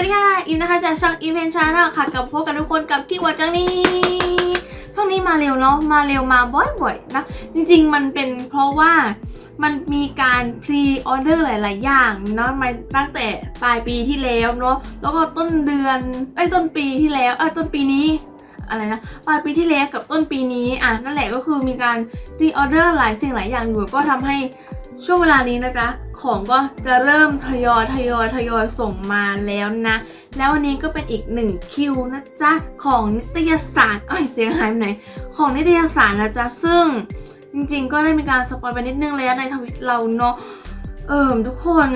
วัสดีค่ะอิมนะคะจากช่องอีเวนชาแนลค่ะกับพบกันทุกคนกับพี่หัวจังนี้ช่วงนี้มาเร็วเนาะมาเร็วมาบ่อยๆนะจริงๆมันเป็นเพราะว่ามันมีการพรีออเดอร์หลาย ๆ อย่างเนาะมาตั้งแต่ปลายปีที่แล้วเนาะแล้วก็ต้นเดือนไอ้ต้นปีที่แล้วเอ้ต้นปีนี้อะไรนะปลายปีที่แล้วกับต้นปีนี้อะนั่นแหละก็คือมีการพรีออเดอร์หลายสิ่งหลายอย่างอยู่ก็ทำให้ ช่วงเวลานี้นะจ๊ะของก็จะเริ่มทยอยทยอยทยอยส่งมาแล้วนะ แล้ววันนี้ก็เป็นอีกหนึ่งคิวนะจ๊ะของนิตยสารเอ้ยเสียงหายไปไหน ของนิตยสารนะจ๊ะซึ่งจริงๆ ก็ได้มีการสปอยไปนิดนึงแล้วในทวิตเราเนาะเออทุกคน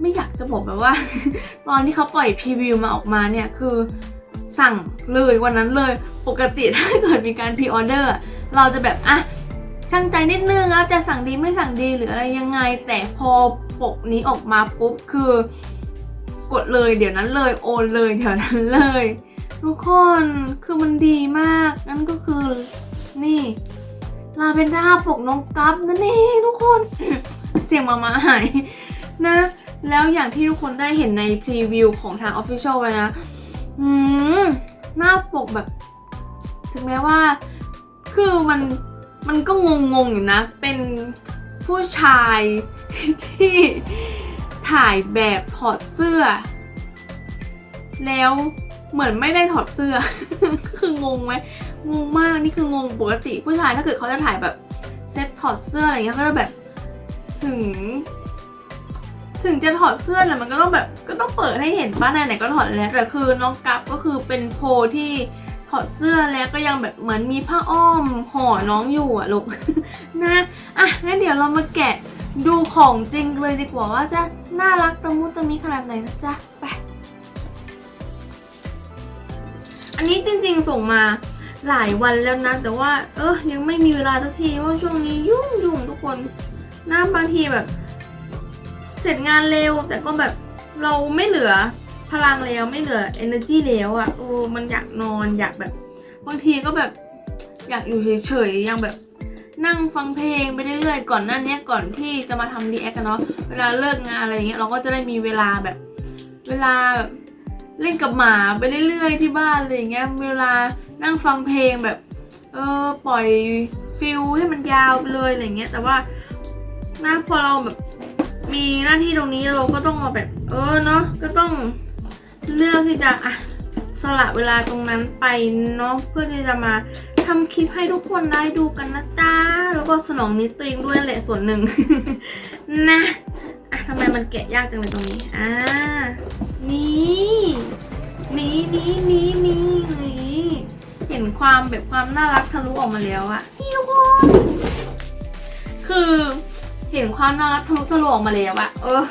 ไม่อยากจะบอกแบบว่า ตอนที่เขาปล่อยพรีวิวมาออกมาเนี่ยคือสั่งเลยวันนั้นเลยปกติถ้าเกิดมีการพรีออเดอร์เราจะแบบอะ ช่างใจนิดนึงอะจะสั่งดีไม่สั่งดีหรืออะไรยังไง แต่พอปกนี้ออกมาปุ๊บคือกดเลยเดี๋ยวนั้นเลยโอนเลยเดี๋ยวนั้นเลย ทุกคนคือมันดีมากนั่นก็คือนี่ลาเวนด้าปกน้องกัฟนั่นเองทุกคนเสียงมามาหายนะ แล้วอย่างที่ทุกคนได้เห็นในพรีวิวของทาง Official ไปนะอืมหน้าปกแบบ ถึงแม้ว่า คือมัน มันก็งงงๆอยู่นะ เป็นผู้ชายที่ถ่ายแบบถอดเสื้อ แล้วเหมือนไม่ได้ถอดเสื้อ คืองงไหมงงมากนี่คืองงปกติ ผู้ชายถ้าเกิดเขาจะถ่ายแบบเซ็ตถอดเสื้ออะไรเงี้ยเขาจะแบบถึง ถึงจะถอดเสื้อแต่มันก็ต้องแบบก็ต้องเปิดให้เห็นป้าไหนๆก็ถอดแล้วแต่คือน้องกัฟก็คือเป็นโพที่ ถอดเสื้อแล้วก็ยังแบบเหมือนมีผ้าอ้อมห่อน้องอยู่อะลูกนะอะงั้นเดี๋ยวเรามาแกะดูของจริงเลยดีกว่าว่าจะน่ารักตะมุตะมิขนาดไหนนะจ๊ะไป อันนี้จริงๆส่งมาหลายวันแล้วนะ แต่ว่า เออยังไม่มีเวลาสักทีว่าช่วงนี้ยุ่งยุ่งๆทุกคนหน้าบางทีแบบ เสร็จงานเร็วแต่ก็แบบเราไม่เหลือ พลังแล้วไม่เหลือ energy แล้วอะ่ะโอ้มันอยากนอนอยากแบบบางทีก็แบบอยากอยู่เฉยๆยังแบบนั่งฟังเพลงไปเรื่อยๆก่อนหน้านี้ก่อนที่จะมาทำดีแอคกันเนาะเวลาเลิกงานอะไรอย่างเงี้ยเราก็จะได้มีเวลาแบบ เวลาแบบเล่นกับหมาไปเรื่อยๆที่บ้านอะไรอย่างเงี้ยเวลานั่งฟังเพลงแบบ เออปล่อยฟิลให้มันยาวไปเลยอะไรเงี้ย แต่ว่านะพอเราแบบมีหน้าที่ตรงนี้เราก็ต้องมาแบบ เออเนาะก็ต้อง เลือกที่จะอะสละเวลาตรงนั้นไปเนาะเพื่อที่จะมาทำคลิปให้ทุกคนได้ดูกันนะจ๊ะแล้วก็สนองนิดตัวเองด้วยแหละส่วนหนึ่ง นะอะทำไมมันแกะยากจังเลยตรงนี้อ่านี่นี่นี่นี่นี่นี่เห็นความแบบความน่ารักทะลุออกมาแล้วอะนี่ทุกคนคือเห็นความน่ารักทะลุทะลวงออกมาแล้วอะเออ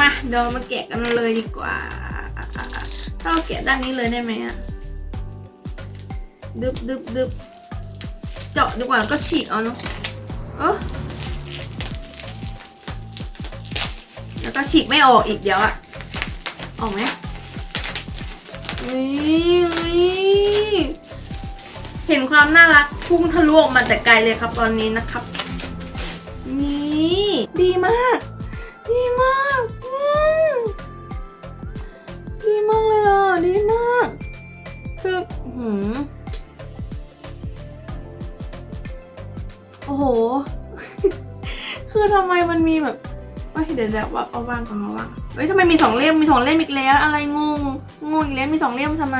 มาเดี๋ยวมาแกะกันเลยดีกว่า ถ้าเราแกะด้านนี้เลยได้ไหมอะดึบดึบดึบเจาะดีกว่าแล้วก็ฉีกเอาเนาะเออแล้วก็ฉีกไม่ออกอีกเดี๋ยวอะออกไหมนี่นี่เห็นความน่ารักพุ่งทะลุออกมาแต่ไกลเลยครับตอนนี้นะครับ นี่ ดีมาก ดีมาก ดีมากเลยอะ ดีมาก คือหืมโอ้โห คือทำไมมันมีแบบเอ้ยเดี๋ยวเดี๋ยวว่าเอาวางก่อนเอาวางเฮ้ยทำไมมีสองเล่มมีสองเล่มอีกแล้ว อะไรงงงงอีกแล้วมีสองเล่มทำไม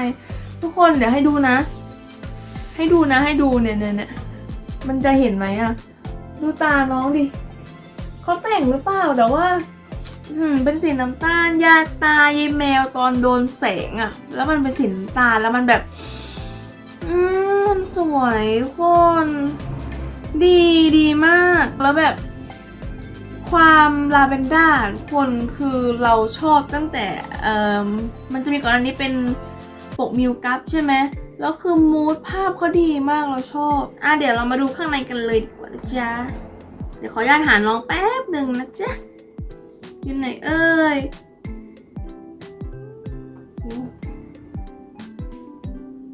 ทุกคนเดี๋ยวให้ดูนะ ให้ดูนะ ให้ดูเนี่ยเนี่ยเนี่ยมันจะเห็นไหมอะดูตาน้องดิเขาแต่งหรือเปล่าแต่ว่า อืมเป็นสีน้ำตาลยาตายายแมวตอนโดนแสงอะแล้วมันเป็นสีน้ำตาลแล้วมันแบบ อืมมันสวยทุกคน ดีดีมากแล้วแบบ ความลาเวนด้าทุกคนคือเราชอบตั้งแต่เอ่อมันจะมีก่อนอันนี้เป็นปกมิวกัฟใช่ไหมแล้วคือมูดภาพเขาดีมากเราชอบ อะเดี๋ยวเรามาดูข้างในกันเลยดีกว่าจ๊ะเดี๋ยวขออนุญาตหาน้องแป๊บหนึ่งนะจ๊ะ อยู่ไหนเอ่ย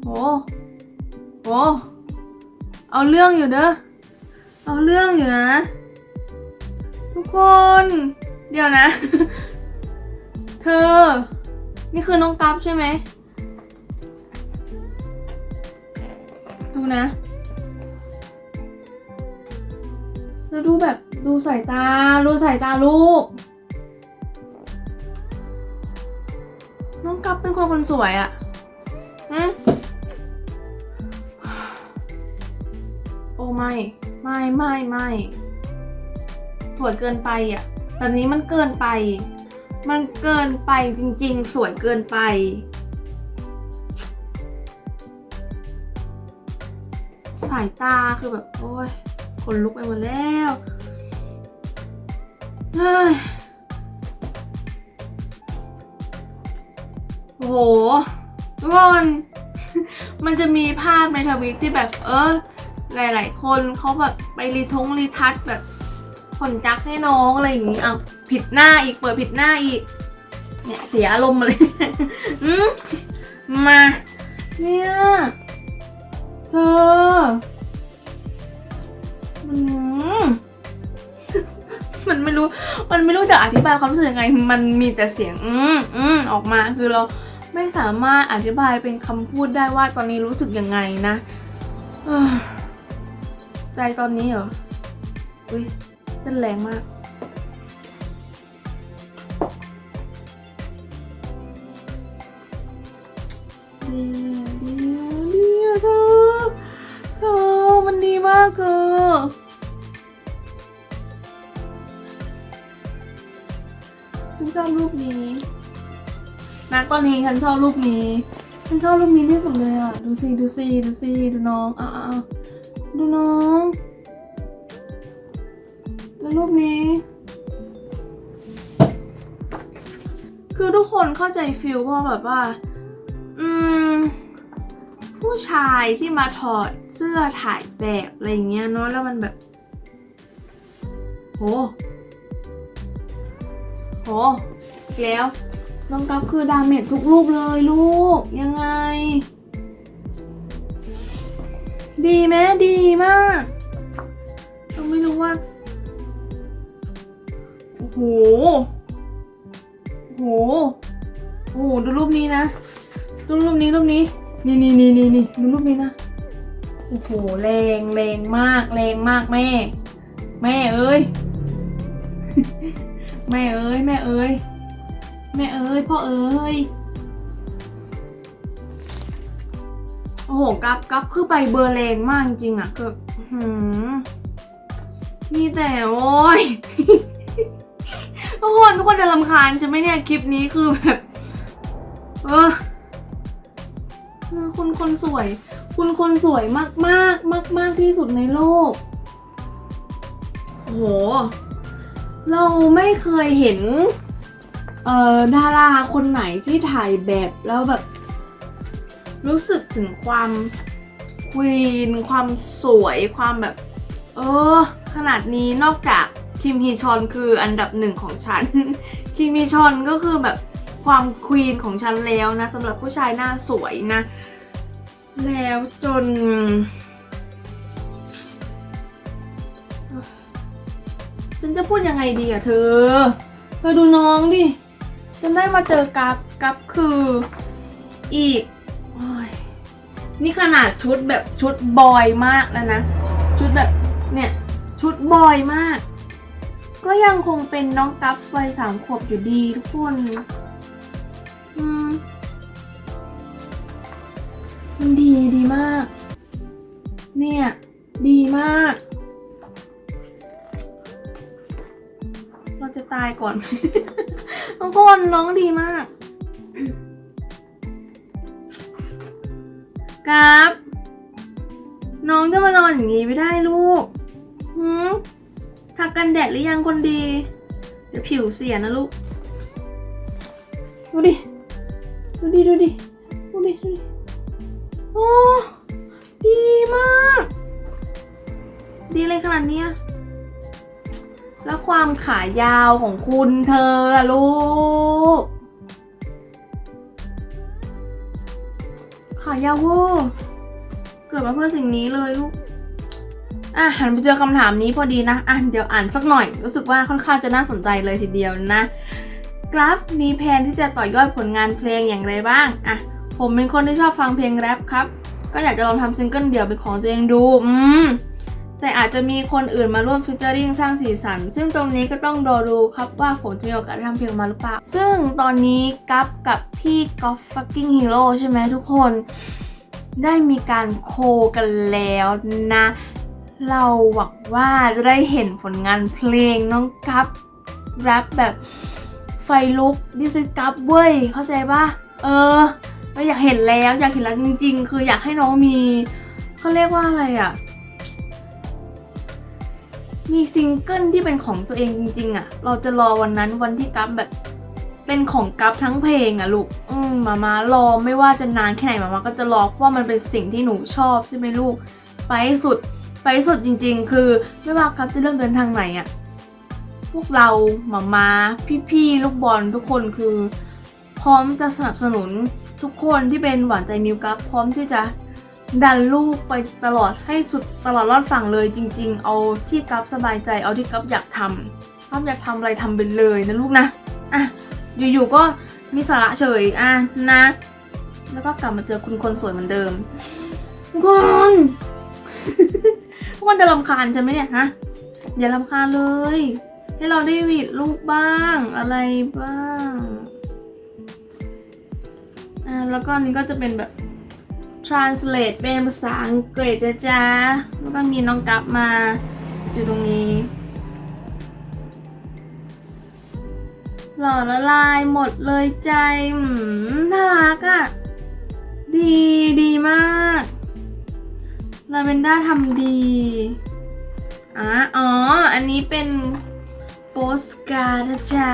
โอ้โหเอาเรื่องอยู่เด้อ เอาเรื่องอยู่นะ ทุกคน เดี๋ยวนะ เธอ นี่คือน้องกัฟใช่ไหม ดูนะ แล้วดูแบบดูสายตา ดูสายตาลูก น้องกัฟเป็นคนคนสวยอะอืมโอ้ไม่ ไม่ไม่ไม่สวยเกินไปอะแบบนี้มันเกินไป มันเกินไปจริงๆ สวยเกินไปสายตาคือแบบ โอ้ยขนลุกไปหมดแล้วเฮ้ย โอ้โหทุกคนมันจะมีภาพในทวิตที่แบบเออหลาย ๆ คนเขาแบบไปรีทงรีทัชแบบขนจักให้น้องอะไรอย่างนี้อะผิดหน้าอีกเปิดผิดหน้าอีก เนี่ยเสียอารมณ์เลยอืมมาเนี่ยเธออืมมันไม่รู้ มันไม่รู้จะอธิบายความรู้สึกยังไง มันมีแต่เสียง อืมอืมออกมาคือเรา ไม่สามารถอธิบายเป็นคำพูดได้ว่าตอนนี้รู้สึกยังไงนะใจตอนนี้เหรอ อุ้ยเต้นแรงมาก ดีอะดีอะดีอะเธอ เธอมันดีมากเธอฉันชอบรูปนี้ นะตอนนี้ฉันชอบรูปนี้ ฉันชอบรูปนี้ที่สุดเลยอะ ดูสิดูสิดูสิดูน้องอะอะดูน้อง แล้วรูปนี้ คือทุกคนเข้าใจฟิลว่าะแบบว่า อืม ผู้ชายที่มาถอดเสื้อถ่ายแบบอะไรอย่างเงี้ยเนาะแล้วมันแบบ โห โห แล้ว น้องกัฟคือดาเมจทุกรูปเลยลูก ยังไง ดีไหมดีมากเราไม่รู้ว่า โอ้โห โอ้โห โอ้โห ดูรูปนี้นะ ดูรูปนี้รูปนี้ นี่นี่นี่นี่นี่ดูรูปนี้นะ โอ้โหแรงแรงมากแรงมากแม่ แม่เอ้ย แม่เอ้ย แม่เอ้ย แม่เอ้ยพ่อเอ้ยโอ้โหกับกับคือไปเบอร์แรงมากจริงอะคือหือมีแต่โอ้ยทุกคนทุกคนจะรำคาญใช่ไหมเนี่ยคลิปนี้คือแบบเออคือคุณคนสวย คุณคนสวยมากมากมากมากที่สุดในโลกโอ้โหเราไม่เคยเห็น เอ่อดาราคนไหนที่ถ่ายแบบแล้วแบบ รู้สึกถึงความควีนความสวยความแบบ เออ ขนาดนี้นอกจากคิมฮีชอนคืออันดับหนึ่งของฉัน คิมฮีชอนก็คือแบบความควีนของฉันแล้วนะสำหรับผู้ชายหน้าสวยนะ แล้วจน ฉันจะพูดยังไงดีอะเธอ เธอดูน้องดิ จะได้มาเจอกับกับคืออีกอนี่ขนาดชุดแบบชุดบอยมากแล้วนะ ชุดแบบเนี่ยชุดบอยมาก ก็ยังคงเป็นน้องกัฟวัยสามขวบอยู่ดีทุกคนอืมมันดีดีมาก เนี่ย ดีมาก เราจะตายก่อน ทุกคนน้องดีมากครับน้องจะมานอนอย่างนี้ไม่ได้ลูกหืมทากันแดดหรือยังคนดี เดี๋ยวผิวเสียนะลูก ดูดิ ดูดิ ดูดิ ดูดิ ดูดิ โอ้ ดีมาก ดีเลยขนาดนี้ แล้วความขายาวของคุณเธอลูก ขายาวเวอร์เกิดมาเพื่อสิ่งนี้เลยลูก อะหันไปเจอคำถามนี้พอดีนะ อะเดี๋ยวอ่านสักหน่อย รู้สึกว่าค่อนข้างจะน่าสนใจเลยทีเดียวนะ กราฟมีแผนที่จะต่อยอดผลงานเพลงอย่างไรบ้าง อะ ผมเป็นคนที่ชอบฟังเพลงแรปครับ ก็อยากจะลองทำซิงเกิลเดี่ยวเป็นของตัวเองดู อืม แต่อาจจะมีคนอื่นมาร่วมฟิชเจอริงสร้างสีสัน ซึ่งตรงนี้ก็ต้องรอดูครับว่าผมจะมีโอกาสได้ทำเพลงมาหรือเปล่า ซึ่งตอนนี้กัฟกับพี่กอล์ฟฟักกิ้งฮีโร่ใช่ไหมทุกคน ได้มีการโคกันแล้วนะ เราหวังว่าจะได้เห็นผลงานเพลงน้องกัฟแรปแบบไฟลุกดิสกัฟเว้ย เข้าใจปะเออเราอยากเห็นแล้วอยากเห็นแล้วจริง ๆ คืออยากให้น้องมีเขาเรียกว่าอะไรอะ่ะ มีซิงเกิลที่เป็นของตัวเองจริง ๆอะ่ะ เราจะรอวันนั้นวันที่กัฟแบบ เป็นของกัฟทั้งเพลงอะ่ะลูก อืมมามารอไม่ว่าจะนานแค่ไหนมามาก็จะรอเพราะว่ามันเป็นสิ่งที่หนูชอบใช่ไหมลูก ไปสุดไปสุดจริง ๆ คือไม่ว่ากัฟจะเลือกเดินทางไหนอะ่ะพวกเราหมามาพี่ๆลูกบอลทุกคนคือ พร้อมจะสนับสนุนทุกคนที่เป็นหวานใจมิวกัฟพร้อมที่จะ ดันลูกไปตลอดให้สุดตลอดรอดฝั่งเลยจริง ๆ เอาที่กัฟสบายใจเอาที่กัฟอยากทำกัฟอยากทำอะไรทำไปเลยนะลูกนะอะอยู่ๆก็มีสาระเฉยอะนะ แล้วก็กลับมาเจอคุณคนสวยเหมือนเดิมทุกคนทุกคนจะรำคาญใช่ไหมเนี่ยฮะอย่ารำคาญเลย ให้เราได้วีดรูปบ้างอะไรบ้างอ่าแล้วก็อันนี้ก็จะเป็นแบบ translate เป็นภาษาอังกฤษนะจ๊ะแล้วก็มีน้องกัฟมาอยู่ตรงนี้ หล่อละลายหมดเลยใจหืมน่ารักอะ่ะ ดีดีมากลาเวนด้าทำดีอะอ๋อ อันนี้เป็นโปสการ์ดนะจ๊ะ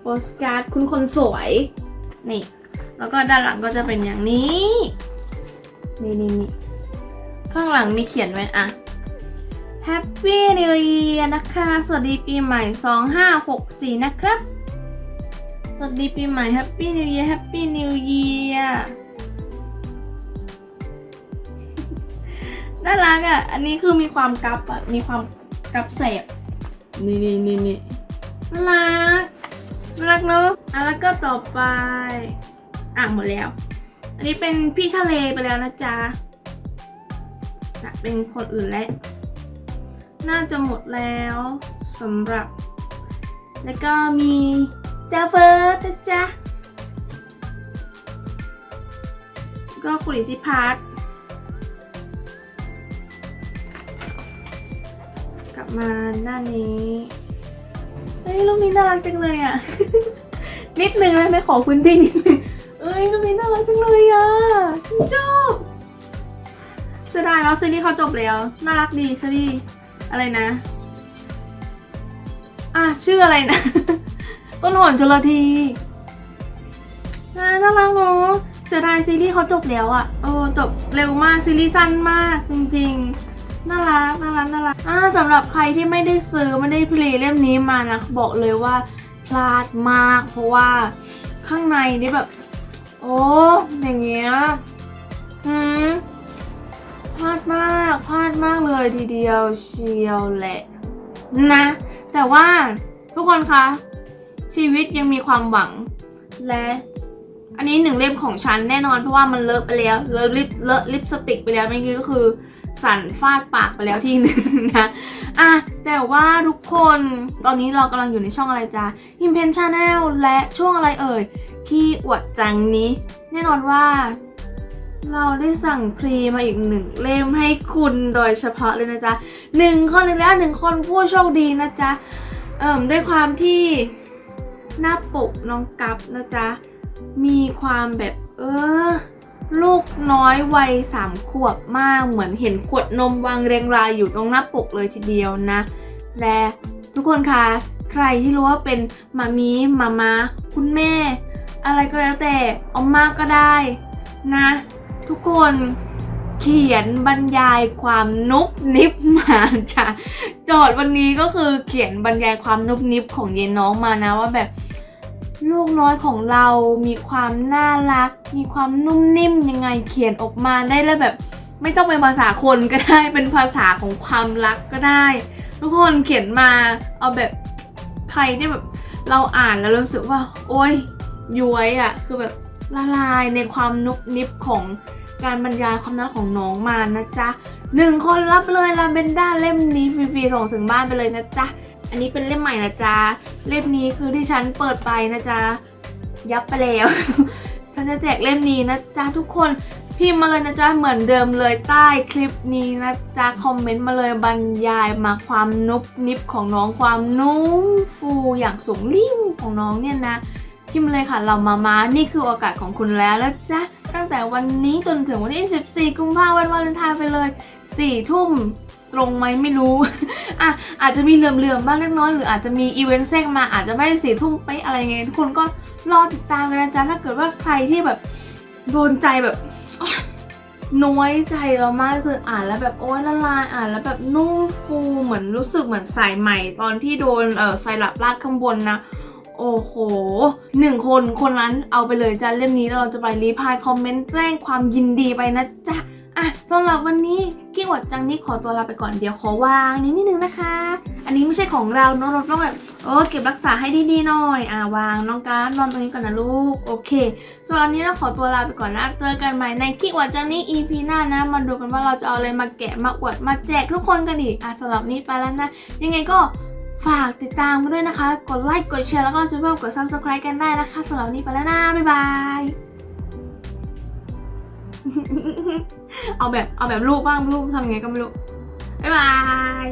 โปสการ์ดคุณคนสวย นี่ แล้วก็ด้านหลังก็จะเป็นอย่างนี้ นี่นี่นี่ข้างหลังมีเขียนไว้อะ Happy New Year นะคะ สวัสดีปีใหม่ 2564 นะครับ สวัสดีปีใหม่ Happy New Year Happy New Year น่ารักอะ อันนี้คือมีความกัปอะ มีความกัปแสบนี่นี่นี่นี่น่ารัก น่ารักเนอะอะแล้วก็ต่อไป อะหมดแล้ว อันนี้เป็นพี่ทะเลไปแล้วนะจ๊ะอะเป็นคนอื่นแล้วน่าจะหมดแล้วสำหรับ แล้วก็มีจาเฟิร์สนะจ๊ะก็คุณอิทธิพัฒน์กลับมาหน้านี้เฮ้ยรูปนี้น่ารักจังเลยอะ นิดนึงเลยไม่ขอพื้นที่นิดนึง อ้ยรูปนี้น่ารักจังเลยอะฉันชอบเสียดายแล้วซีรีส์เขาจบแล้ว น่ารักดีซีรีส์อะไรนะ อะชื่ออะไรนะ ต้นหนชลทีน่าน่ารักเนาะเสียดายซีรีส์เขาจบแล้วอะเออจบเร็วมากซีรีส์สั้นมากจริงๆ น่ารักน่ารักน่ารักอ่าสำหรับใครที่ไม่ได้ซื้อไม่ได้เพลย์เล่มนี้มานะบอกเลยว่าพลาดมาก เพราะว่าข้างในนี่แบบ โอ้อย่างเงี้ยหืมพลาดมากพลาดมากเลยทีเดียวเชียวแหละ นะ แต่ว่าทุกคนคะ ชีวิตยังมีความหวัง และ อันนี้หนึ่งเล่มของฉันแน่นอนเพราะว่ามันเลอะไปแล้ว เลอะลิปเลอะลิปสติกไปแล้วเมื่อกี้ก็คือสั่นฟาดปากไปแล้วทีหนึ่งนะอะแต่ว่าทุกคนตอนนี้เรากำลังอยู่ในช่องอะไรจ้า i m p e n Channel และช่วงอะไรเอ่ย ขี้อวดจังนี้ แน่นอนว่า เราได้สั่งพรีมาอีกหนึ่งเล่มให้คุณโดยเฉพาะเลยนะจ๊ะหนึ่งคนหนึ่งแล้วหนึ่งคนผู้โชคดีนะจ๊ะ เอิ่มด้วยความที่หน้าปกน้องกัฟนะจ๊ะ มีความแบบเออลูกน้อยวัยสามขวบมากเหมือนเห็นขวดนมวางเรียงรายอยู่ตรงหน้าปกเลยทีเดียวนะ และทุกคนคะใครที่รู้ว่าเป็นมามีมามาคุณแม่ อะไรก็แล้วแต่เอามากก็ได้นะ ทุกคนเขียนบรรยายความนุบนิบมาจ้ะโจทย์วันนี้ก็คือเขียนบรรยายความนุบนิบของเย็นน้องมานะว่าแบบ ลูกน้อยของเรามีความน่ารัก มีความนุ่มนิ่มยังไงเขียนออกมาได้แล้วแบบ ไม่ต้องเป็นภาษาคนก็ได้เป็นภาษาของความรักก็ได้ ทุกคนเขียนมาเอาแบบใครที่แบบเราอ่านแล้วรู้สึกว่า โอ๊ย ย้วยอะ่ะคือแบบละลายในความนุบนิบของการบรรยายความน่าของน้องมานะจ๊ะหนึ่งคนรับเลยลาเบนด้าเล่มนี้ฟรีๆส่งถึงบ้านไปเลยนะจ๊ะอันนี้เป็นเล่มใหม่นะจ๊ะเล่มนี้คือที่ฉันเปิดไปนะจ๊ะยับไปแล้ว ฉันจะแจกเล่มนี้นะจ๊ะทุกคนพิมพ์มาเลยนะจ๊ะเหมือนเดิมเลยใต้คลิปนี้นะจ๊ะคอมเมนต์มาเลยบรรยายมาความนุบนิบของน้องความนุ่มฟูอย่างสูงริ่มของน้องเนี่ยนะ พิมพ์เลยค่ะเรามามานี่คือโอกาสของคุณแล้วแล้วจ๊ะตั้งแต่วันนี้จนถึงวันที่ 14 กุมภาพันธ์วันวาเลนไทน์ไปเลย4ทุ่มตรงไหมไม่รู้ อะอาจจะมีเหลื่อมๆบ้างเล็กน้อยหรืออาจจะมีอีเวนต์แทรกมาอาจจะไม่ได้สี่ทุ่มไปอะไรเงี้ยทุกคนก็รอติดตามกันนะจ๊ะถ้าเกิดว่าใครที่แบบโดนใจแบบน้อยใจเรามากที่สุดอ่านแล้วแบบโอ๊ยละลายอ่านแล้วแบบนุ่มฟูเหมือนรู้สึกเหมือนสายใหม่ ตอนที่โดนเออไซรัปราดข้างบนนะ โอ้โหหนึ่งคนคนนั้นเอาไปเลยจ้าเล่มนี้แล้วเราจะไปรีพายคอมเมนต์แจ้งความยินดีไปนะจ๊ะอะสำหรับวันนี้กิ้งหวัดจังนี้ขอตัวลาไปก่อนเดี๋ยวขอวางนิดนิดนึงนะคะ อันนี้ไม่ใช่ของเราเนอะเราต้องแบบเออเก็บรักษาให้ดีๆหน่อย อ่าวางน้องการดวางตรงนี้ก่อนนะลูก โอเคสำหรับวันนี้เราขอตัวลาไปก่อนนะเจอกันใหม่ในกิ้งหวัดจังนี้ EP หน้านะมาดูกันว่าเราจะเอาอะไรมาแกะมาอวดมาแจกทุกคนกันอีกอะสำหรับนี้ไปแล้วนะ ยังไงก็ ฝากติดตามกันด้วยนะคะ กดไลค์ กดแชร์ แล้วก็จะเพิ่มกด subscribe กันได้นะคะสำหรับวันนี้ไปแล้วนะ บ๊ายบาย เอาแบบ เอาแบบรูปบ้างรูปทำไงก็ไม่รู้ บ๊ายบาย